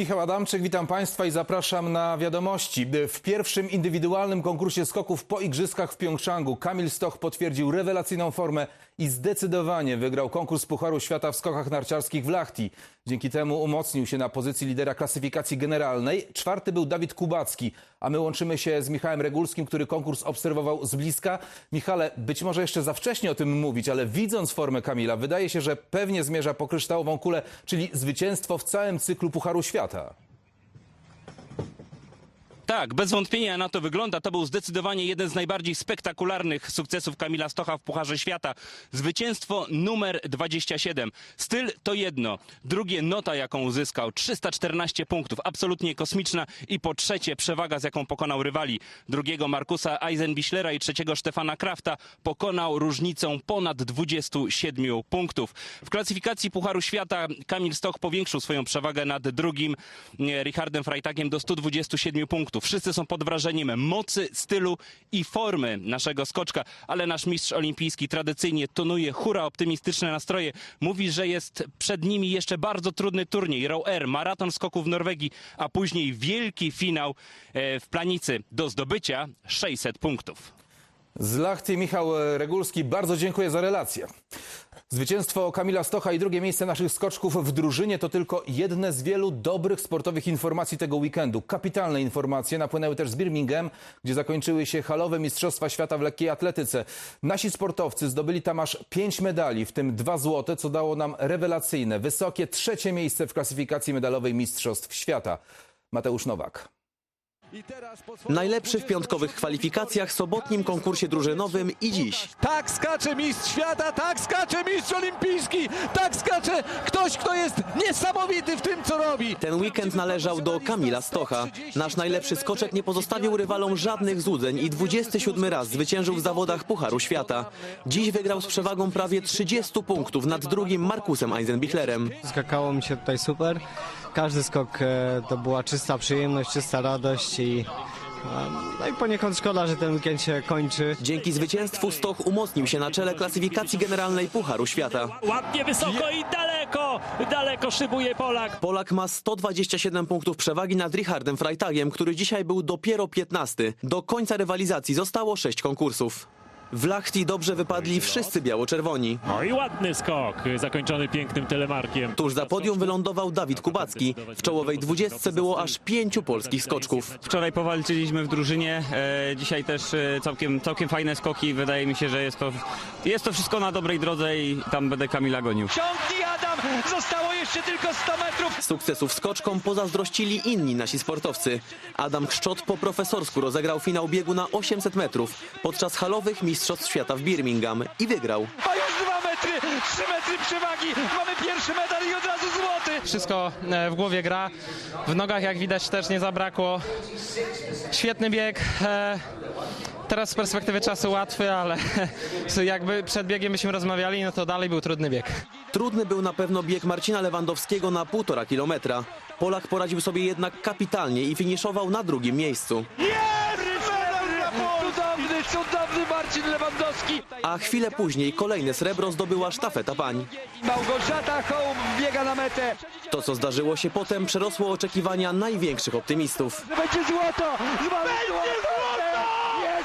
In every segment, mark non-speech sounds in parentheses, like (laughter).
Michał Adamczyk, witam Państwa i zapraszam na wiadomości. W pierwszym indywidualnym konkursie skoków po Igrzyskach w Pjongczangu Kamil Stoch potwierdził rewelacyjną formę i zdecydowanie wygrał konkurs Pucharu Świata w skokach narciarskich w Lahti. Dzięki temu umocnił się na pozycji lidera klasyfikacji generalnej. Czwarty był Dawid Kubacki, a my łączymy się z Michałem Regulskim, który konkurs obserwował z bliska. Michale, być może jeszcze za wcześnie o tym mówić, ale widząc formę Kamila, wydaje się, że pewnie zmierza po kryształową kulę, czyli zwycięstwo w całym cyklu Pucharu Świata. Tak, bez wątpienia na to wygląda. To był zdecydowanie jeden z najbardziej spektakularnych sukcesów Kamila Stocha w Pucharze Świata. Zwycięstwo numer 27. Styl to jedno. Drugie nota, jaką uzyskał. 314 punktów. Absolutnie kosmiczna. I po trzecie przewaga, z jaką pokonał rywali. Drugiego Markusa Eisenbichlera i trzeciego Stefana Krafta pokonał różnicą ponad 27 punktów. W klasyfikacji Pucharu Świata Kamil Stoch powiększył swoją przewagę nad drugim e, Richardem Freitagiem do 127 punktów. Wszyscy są pod wrażeniem mocy, stylu i formy naszego skoczka, ale nasz mistrz olimpijski tradycyjnie tonuje hura optymistyczne nastroje. Mówi, że jest przed nimi jeszcze bardzo trudny turniej. Row Air, maraton skoków w Norwegii, a później wielki finał e, w Planicy do zdobycia 600 punktów. Z Lachty Michał Regulski, bardzo dziękuję za relację. Zwycięstwo Kamila Stocha i drugie miejsce naszych skoczków w drużynie to tylko jedne z wielu dobrych sportowych informacji tego weekendu. Kapitalne informacje napłynęły też z Birmingham, gdzie zakończyły się halowe Mistrzostwa Świata w lekkiej atletyce. Nasi sportowcy zdobyli tam aż pięć medali, w tym dwa złote, co dało nam rewelacyjne, wysokie trzecie miejsce w klasyfikacji medalowej Mistrzostw Świata. Mateusz Nowak. Najlepszy w piątkowych kwalifikacjach, sobotnim konkursie drużynowym i dziś. Tak skacze mistrz świata, tak skacze mistrz olimpijski, tak skacze ktoś, kto jest niesamowity w tym, co robi. Ten weekend należał do Kamila Stocha. Nasz najlepszy skoczek nie pozostawił rywalom żadnych złudzeń i 27 raz zwyciężył w zawodach Pucharu Świata. Dziś wygrał z przewagą prawie 30 punktów nad drugim Markusem Eisenbichlerem. Skakało mi się tutaj super. Każdy skok e, to była czysta przyjemność, czysta radość i, e, no i poniekąd szkoda, że ten weekend się kończy. Dzięki zwycięstwu Stoch umocnił się na czele klasyfikacji generalnej Pucharu Świata. Ładnie wysoko i daleko, daleko szybuje Polak. Polak ma 127 punktów przewagi nad Richardem Freitagiem, który dzisiaj był dopiero 15. Do końca rywalizacji zostało 6 konkursów. W Lachti dobrze wypadli wszyscy biało-czerwoni. No i ładny skok, zakończony pięknym telemarkiem. Tuż za podium wylądował Dawid Kubacki. W czołowej dwudziestce było aż pięciu polskich skoczków. Wczoraj powalczyliśmy w drużynie, e, dzisiaj też e, całkiem, całkiem fajne skoki. Wydaje mi się, że jest to, jest to wszystko na dobrej drodze i tam będę Kamila gonił. Ciągnij Adam, zostało jeszcze tylko 100 metrów. Sukcesów skoczkom pozazdrościli inni nasi sportowcy. Adam Kszczot po profesorsku rozegrał finał biegu na 800 metrów podczas halowych Mistrzostw Świata w Birmingham i wygrał. A już 2 metry, 3 metry przewagi. Mamy pierwszy medal i od razu złoty. Wszystko e, w głowie gra. W nogach, jak widać, też nie zabrakło. Świetny bieg. e, Teraz z perspektywy czasu łatwy, ale (laughs) jakby przed biegiem byśmy rozmawiali, no to dalej był trudny bieg. Trudny był na pewno bieg Marcina Lewandowskiego na półtora kilometra. Polak poradził sobie jednak kapitalnie i finiszował na drugim miejscu. Cudowny, cudowny Marcin Lewandowski. A chwilę później kolejne srebro zdobyła sztafeta pań. Małgorzata Hołb biega na metę. To, co zdarzyło się potem, przerosło oczekiwania największych optymistów. Będzie złoto! Będzie złoto!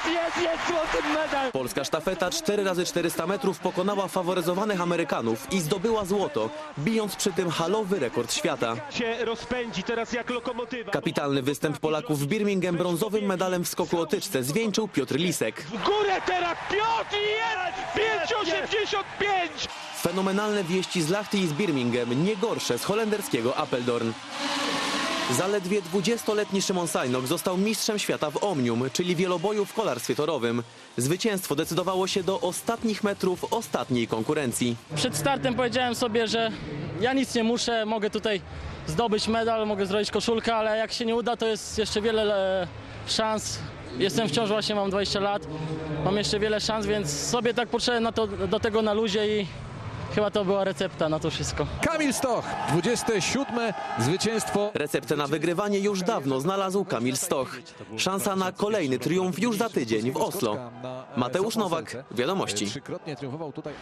Jest, jest, złoty medal! Polska sztafeta 4x400 metrów pokonała faworyzowanych Amerykanów i zdobyła złoto, bijąc przy tym halowy rekord świata. Się rozpędzi teraz jak lokomotywa. Kapitalny występ Polaków w Birmingham brązowym medalem w skoku o tyczce zwieńczył Piotr Lisek. W górę teraz Piotr jest! 5,85! Fenomenalne wieści z Lachty i z Birmingham, nie gorsze z holenderskiego Apeldoorn. Zaledwie 20-letni Szymon Sajnok został mistrzem świata w Omnium, czyli wieloboju w kolarstwie torowym. Zwycięstwo decydowało się do ostatnich metrów ostatniej konkurencji. Przed startem powiedziałem sobie, że ja nic nie muszę, mogę tutaj zdobyć medal, mogę zrobić koszulkę, ale jak się nie uda, to jest jeszcze wiele e, szans. Jestem wciąż właśnie, mam 20 lat, mam jeszcze wiele szans, więc sobie tak podszedłem na to, do tego na luzie i chyba to była recepta na to wszystko. Kamil Stoch, 27 zwycięstwo. Receptę na wygrywanie już dawno znalazł Kamil Stoch. Szansa na kolejny triumf już za tydzień w Oslo. Mateusz Nowak, Wiadomości. Trzykrotnie triumfował tutaj.